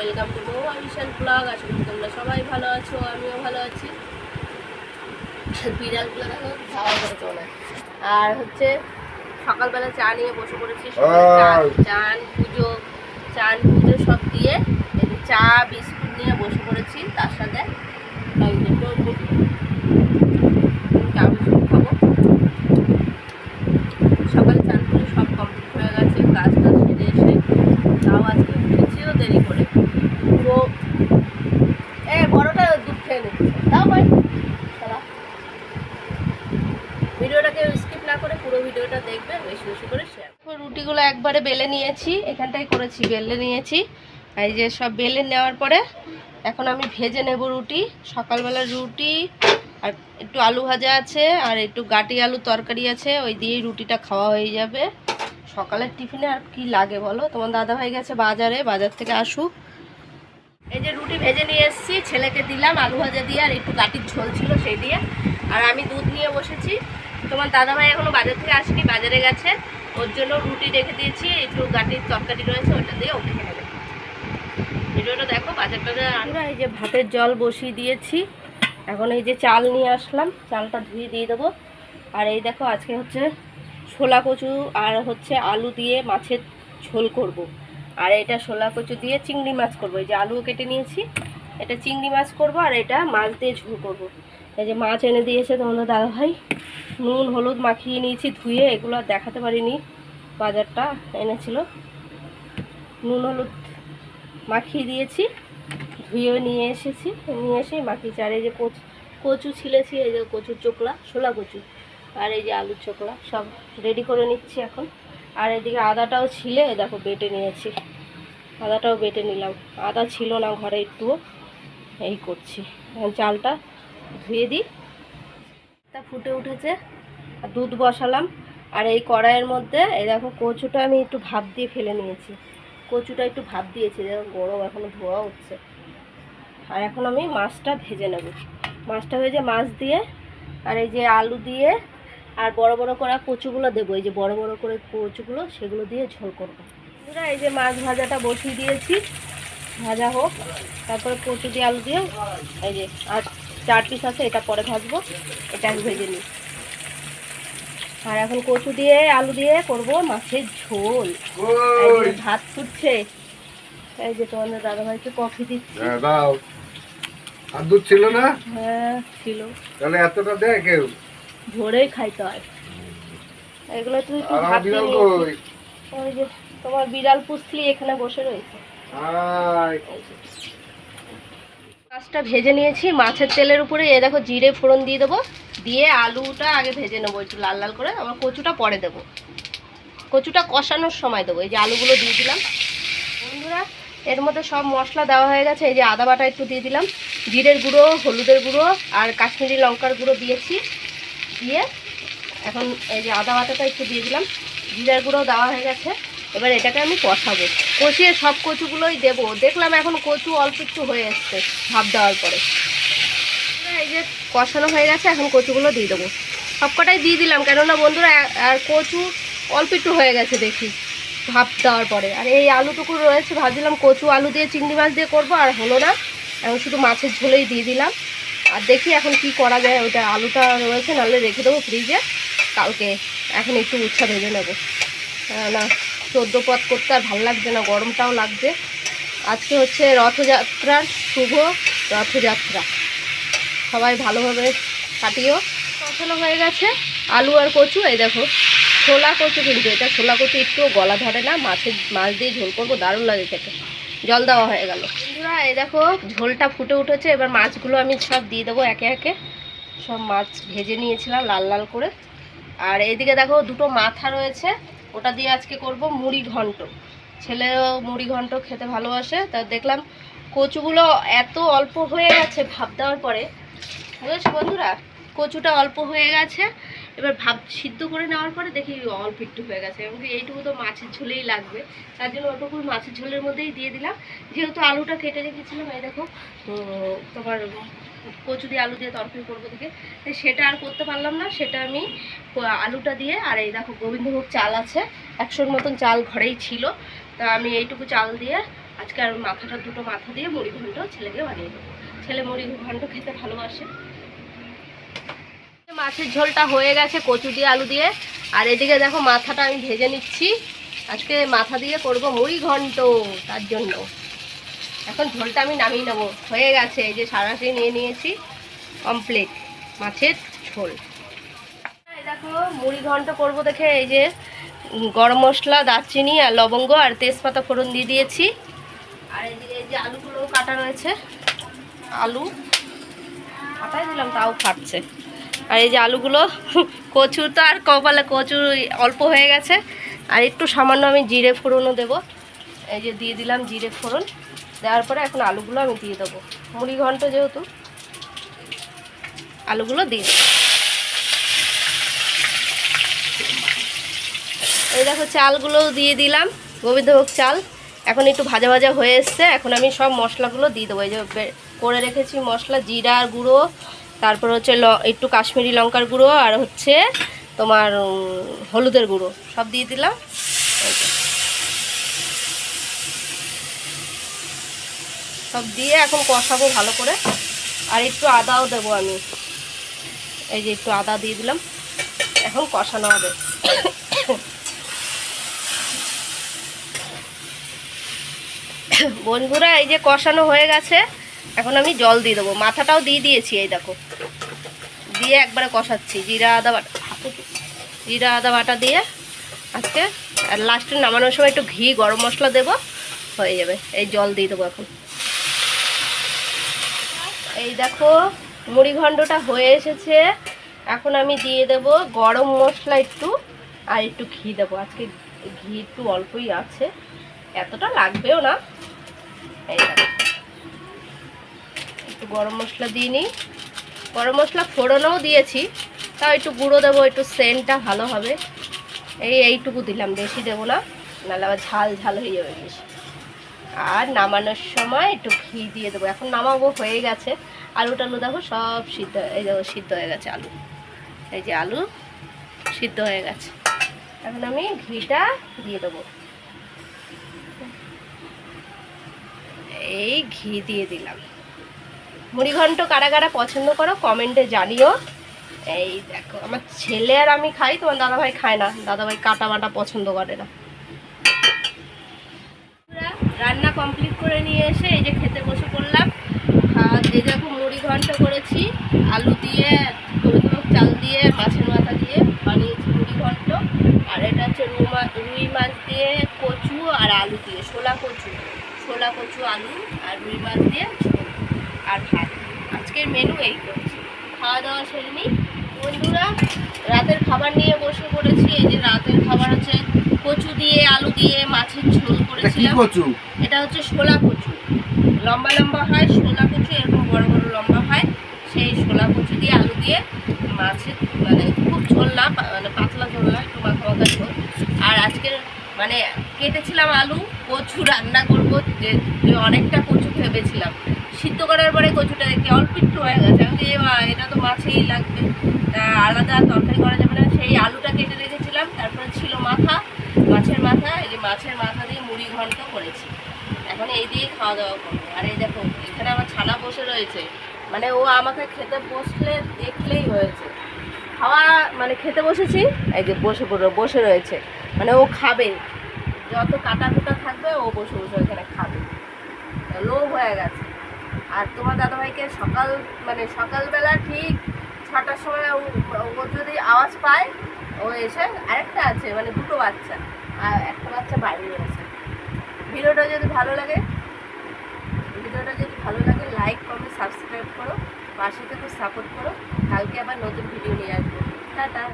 Welcome to Mouma Bishal blog আশা করি তোমরা সবাই ভালো আছো আমিও ভালো আছি। বিড়ালগুলো দেখো খাওয়া করে চলে আর হচ্ছে সকালবেলা চা নিয়ে বসে পড়েছি চান পুজো চান পুজো সব দিয়ে চা বিস্কুট নিয়ে বসে পড়েছি তার সাথে এই যে টমেটো। চা বিস্কুট খাব সকালে চান পুজো সব কমপ্লিট হয়ে গেছে কাজ টাজ সেরে এসে তাও আজকে উঠেছিও দেরি করে পুরো এ বড়টা দুধ খেয়ে নিচ্ছে তাও ভাই শালা। ভিডিওটাকে স্কিপ না করে পুরো ভিডিওটা দেখবে বেশি বেশি করে শেয়ার একবারে বেলে নিয়েছি এখানটাই করেছি বেলে নিয়েছি। এই যে সব বেলে নেওয়ার পরে এখন আমি ভেজে নেব রুটি, সকালবেলা রুটি, আর একটু আলু ভাজা আছে, আর একটু গাটি আলু তরকারি আছে, ওই দিয়েই রুটিটা খাওয়া হয়ে যাবে। সকালের টিফিনে আর কি লাগে বলো? তোমার দাদা ভাই গেছে বাজারে, বাজার থেকে আসুক। এই যে রুটি ভেজে নিয়ে এসেছি, ছেলেকে দিলাম আলু ভাজা দিয়ে, আর একটু গাটির ঝোল ছিল সেই দিয়ে। আর আমি দুধ নিয়ে বসেছি। তোমার দাদা ভাই এখনও বাজার থেকে আসেনি, বাজারে গেছে। ওর জন্য রুটি রেখে দিয়েছি, একটু গাটির তরকারি রয়েছে, ওটা দিয়ে ওকে খেয়ে নেবে ভিডিওটা দেখো বাজারটা আমরা এই যে ভাতের জল বসিয়ে দিয়েছি, এখন এই যে চাল নিয়ে আসলাম, চালটা ধুয়ে দিয়ে দেবো আর এই দেখো, আজকে হচ্ছে ছোলা কচু আর হচ্ছে আলু দিয়ে মাছের ঝোল করব। আর এটা ছোলা কচু দিয়ে চিংড়ি মাছ করব এই যে আলুও কেটে নিয়েছি, এটা চিংড়ি মাছ করব আর এটা মাছ দিয়ে ঝোল করব। এই যে মাছ এনে দিয়েছে তোমাদের দাদাভাই। নুন, হলুদ মাখিয়ে নিয়েছি, ধুয়ে এগুলো দেখাতে পারিনি। বাজারটা এনেছিল। নুন, হলুদ মাখিয়ে দিয়েছি, ধুয়েও নিয়ে এসেছি। নিয়ে এসে মাখিয়েছি আর এই যে কচু কচু ছিলেছি এই যে কচুর চোকলা, ছোলা কচু আর এই যে আলুর চোকলা, সব রেডি করে নিচ্ছি এখন। আর এদিকে আদাটাও ছিলে, দেখো বেটে নিয়েছি। আদাটাও বেটে নিলাম। আদা ছিল না ঘরে একটুও, এই করছি। চালটা ধুয়ে দিই। তা ফুটে উঠেছে। আর দুধ বসালাম। আর এই কড়াইয়ের মধ্যে এই দেখো কচুটা আমি একটু ভাপ দিয়ে ফেলে নিয়েছি। কচুটা একটু ভাপ দিয়েছি। দেখো গরম এখনও ধোয়া হচ্ছে। আর এখন আমি মাছটা ভেজে নেব। মাছটা ভেজে মাছ দিয়ে আর এই যে আলু দিয়ে আর বড় বড় করে কচুগুলো দেবো। এই যে বড় বড় করে কচুগুলো সেগুলো দিয়ে ঝোল করব। বন্ধুরা, এই যে মাছ ভাজাটা বসিয়ে দিয়েছি। ভাজা হোক। তারপরে কচু দিয়ে আলু দিয়ে এই যে আর চার পিস আছে এটা পরে ভাজবো এটা আমি ভেজে নিই। আর এখন কচু দিয়ে আলু দিয়ে করব মাছের ঝোল। ভাত ফুটছে এই যে তোমাদের দাদাভাইকে কফি দিচ্ছি। হ্যাঁ, দাও। আর দুধ ছিল না? হ্যাঁ ছিল। তাহলে এতটা দেয় কেউ? খাইতে হয়। এগুলো তুই একটু ভাত। ওই যে তোমার বিড়াল পুষলি এখানে বসে রয়েছে। আয়। মাছটা ভেজে নিয়েছি, মাছের তেলের উপরে এ দেখো জিরে ফোড়ন দিয়ে দেবো। দিয়ে আলুটা আগে ভেজে নেব, একটু লাল লাল করে। আবার কচুটা পরে দেবো। কচুটা কষানোর সময় দেবো, এই যে আলুগুলো দিয়ে দিলাম। বন্ধুরা, এর মধ্যে সব মশলা দেওয়া হয়ে গেছে, এই যে আদা বাটা একটু দিয়ে দিলাম। জিরের গুঁড়ো, হলুদের গুঁড়ো আর কাশ্মীরি লঙ্কার গুঁড়ো দিয়েছি। দিয়ে এখন এই যে আদা বাটাটা একটু দিয়ে দিলাম। জিরের গুঁড়ো দেওয়া হয়ে গেছে। এবার এটাকে আমি কষাবো। কষিয়ে সব কচুগুলোই দেবো। দেখলাম এখন কচু অল্প একটু হয়ে এসছে ভাপ দেওয়ার পরে। এই যে কষানো হয়ে গেছে, এখন কচুগুলো দিয়ে দেবো। সবকটাই দিয়ে দিলাম, কেননা বন্ধুরা, আর কচু অল্প একটু হয়ে গেছে দেখি ভাপ দেওয়ার পরে। আর এই আলুটুকু রয়েছে, ভাবছিলাম কচু আলু দিয়ে, চিংড়ি মাছ দিয়ে করব, আর হলো না। এখন শুধু মাছের ঝোলেই দিয়ে দিলাম। আর দেখি এখন কি করা যায়, ওইটা আলুটা রয়েছে, নাহলে রেখে দেবো ফ্রিজে। কালকে এখন একটু উচ্ছা ভেজে নেব। না। চোদ্দ পথ করতে আর ভালো লাগছে না গরমটাও লাগছে। আজকে হচ্ছে রথযাত্রার শুভ রথযাত্রা। সবাই ভালোভাবে কাটিও। কষানো হয়ে গেছে? আলু আর কচু এই দেখো ছোলা কচু কিন্তু এটা ছোলা কচু একটু গলা ধরে না মাছের মাছ দিয়ে ঝোল করব দারুণ লাগে খেতে। জল দেওয়া হয়ে গেল। বন্ধুরা এই দেখো ঝোলটা ফুটে উঠেছে এবার মাছগুলো আমি সব দিয়ে দেবো একে একে। সব মাছ ভেজে নিয়েছিলাম লাল লাল করে। আর এইদিকে দেখো দুটো মাথা রয়েছে। ওটা দিয়ে আজকে করব মুড়ি ঘন্ট। ছেলেও মুড়ি ঘন্ট খেতে ভালোবাসে, তা দেখলাম কচুগুলো এত অল্প হয়ে গেছে ভাপ দেওয়ার পরে। বুঝেছ বন্ধুরা? কচুটা অল্প হয়ে গেছে, এবার ভাব সিদ্ধ করে নেওয়ার পরে দেখি অল্প একটু হয়ে গেছে। এমনকি এইটুকু তো মাছের ঝোলেই লাগবে, তার জন্য ওটুকু মাছের ঝোলের মধ্যেই দিয়ে দিলাম। যেহেতু আলুটা কেটে রেখেছিলাম, এই দেখো তোমার কচু দিয়ে আলু দিয়ে তরকারি করব দিকে তাই সেটা আর করতে পারলাম না, সেটা আমি আলুটা দিয়ে, আর এই দেখো গোবিন্দভোগ চাল আছে, একশোর মতন চাল ঘরেই ছিল। তা আমি এইটুকু চাল দিয়ে, আজকে আর মাথাটা দুটো মাথা দিয়ে মুড়ি ঘন্ট ছেলেকে বানিয়ে দেবো। ছেলে মুড়ি ঘন্ট খেতে ভালোবাসে। মাছের ঝোলটা হয়ে গেছে কচু দিয়ে, আলু দিয়ে। আর এদিকে দেখো মাথাটা আমি ভেজে নিচ্ছি। আজকে মাথা দিয়ে করব মুড়ি ঘন্ট, তার জন্য। এখন ঝোলটা আমি নামিয়ে নেব। হয়ে গেছে, এই যে সারাশি নিয়ে নিয়েছি কমপ্লিট মাছের ঝোল। দেখো, মুড়ি ঘন্ট করব দেখে, এই যে গরম মশলা, দারচিনি আর লবঙ্গ আর তেজপাতা ফোড়ন দিয়ে দিয়েছি। আর এদিকে এই যে আলুগুলো কাটা রয়েছে। আলু কাটাই দিলাম, তাও ফাটছে। আর এই যে আলুগুলো, কচু তো আর কপালে কচু অল্প হয়ে গেছে। আর একটু সামান্য আমি জিরে ফোড়নও দেবো। এই যে দিয়ে দিলাম জিরে ফোড়ন। দেওয়ার পরে এখন আলুগুলো আমি দিয়ে দেবো। মুড়ি ঘন্ট যেহেতু, আলুগুলো দিয়ে এই দেখো চালগুলোও দিয়ে দিলাম, গোবিন্দভোগ চাল। এখন একটু ভাজা ভাজা হয়ে এসছে, এখন আমি সব মশলাগুলো দিয়ে দেবো। এই যে করে রেখেছি মশলা জিরার গুঁড়ো, তারপর হচ্ছে একটু কাশ্মীরি লঙ্কার গুঁড়ো, আর হচ্ছে তোমার হলুদের গুঁড়ো, সব দিয়ে দিলাম এই যে। সব দিয়ে এখন কষাবো ভালো করে। আর একটু আদাও দেবো আমি। এই যে একটু আদা দিয়ে দিলাম। এখন কষানো হবে। বন্ধুরা, এই যে কষানো হয়ে গেছে, এখন আমি জল দিয়ে দেবো। মাথাটাও দিয়ে দিয়েছি, এই দেখো। দিয়ে একবারে কষাচ্ছি। জিরা, আদা বাটা। জিরা, আদা বাটা দিয়ে আজকে, আর লাস্টে নামানোর সময় একটু ঘি, গরম মশলা দেবো, হয়ে যাবে। এই জল দিয়ে দেবো এখন। এই দেখো মুড়িঘণ্ডটা হয়ে এসেছে। এখন আমি দিয়ে দেব গরম মশলা একটু, আর একটু ঘি দেবো। আজকে ঘি একটু অল্পই আছে। এতটা লাগবেও না। এই একটু গরম মশলা দিয়ে নিই। গরম মশলা ফোড়নও দিয়েছি, তাও একটু গুঁড়ো দেবো, একটু সেন্টটা ভালো হবে। এই এইটুকু দিলাম, বেশি দেবো না, নাহলে আবার ঝাল ঝাল হয়ে যাবে বেশি। আর নামানোর সময় একটু ঘি দিয়ে দেবো। এখন নামাবো, হয়ে গেছে। আলু টালু দেখো, সব সিদ্ধ, এই দেখো সিদ্ধ হয়ে গেছে আলু। এই যে আলু সিদ্ধ হয়ে গেছে। এখন আমি ঘিটা দিয়ে দেবো। এই ঘি দিয়ে দিলাম। মুড়ি ঘন্ট কারা কারা পছন্দ করো, কমেন্টে জানিও। এই দেখো, আমার ছেলে আর আমি খাই, তোমার দাদাভাই খায় না। দাদাভাই কাটা বাটা পছন্দ করে না। রান্না কমপ্লিট করে নিয়ে এসে এই যে খেতে বসে পড়লাম। আর এই দেখো মুড়ি ঘন্ট করেছি, আলু দিয়ে চাল দিয়ে, মাছের মাথা দিয়ে বানিয়েছি মুড়ি ঘন্ট। আর এটা হচ্ছে রুই মাছ দিয়ে কচু আর আলু দিয়ে শোলা কচু শোলা কচু, আলু আর রুই মাছ দিয়ে আর ভাত। আজকের মেনু এই করেছি। খাওয়া দাওয়া সেরে নিই বন্ধুরা রাতের খাবার নিয়ে বসে পড়েছি। এই যে রাতের খাবার হচ্ছে কচু দিয়ে আলু দিয়ে মাছের ঝোল করেছিলাম। কচু? এটা হচ্ছে শোলা কচু। লম্বা লম্বা হয় শোলা কচু এরকম বড় বড় লম্বা হয়। সেই শোলা কচু দিয়ে আলু দিয়ে মাছের মানে খুব ঝোল না মানে পাতলা ঝোল না একটু মাখা মাখা ঝোল। আর আজকের মানে কেটেছিলাম আলু কচু রান্না করব যে অনেকটা কচু ভেবেছিলাম। সিদ্ধ করার পরে কচুটা দেখতে অল্প একটু হয়ে গেছে। আমি এটা তো মাছেই লাগবে। তা আলাদা তরকারি করা যাবে না। সেই আলুটা কেটে রেখেছিলাম, তারপরে ছিল মাথা, মাছের মাথা, এই যে মাছের মাথা দিয়ে মুড়ি ঘন্ট করেছি। এখন এই দিয়ে খাওয়া দাওয়া করব। আর এই দেখো, এখানে আমার ছানা বসে রয়েছে। মানে ও আমাকে খেতে বসলে দেখলেই হয়েছে। খাওয়া মানে খেতে বসেছি, এই যে বসে পড়ে বসে রয়েছে। মানে ও খাবে। যত কাটা কুটা থাকবে, ও বসে বসে ওখানে খাবে। লোভ হয়ে গেছে। আর তোমার দাদাভাইকে সকাল মানে সকালবেলা ঠিক ছটার সময় ও- যদি আওয়াজ পায়, ও এসে আরেকটা আছে মানে দুটো বাচ্চা, আর একটা বাচ্চা বাইরে রয়েছে। ভিডিওটা যদি ভালো লাগে, ভিডিওটা যদি ভালো লাগে লাইক কমেন্ট সাবস্ক্রাইব করো, পাশে থেকে সাপোর্ট করো, কালকে আবার নতুন ভিডিও নিয়ে আসব। টাটা।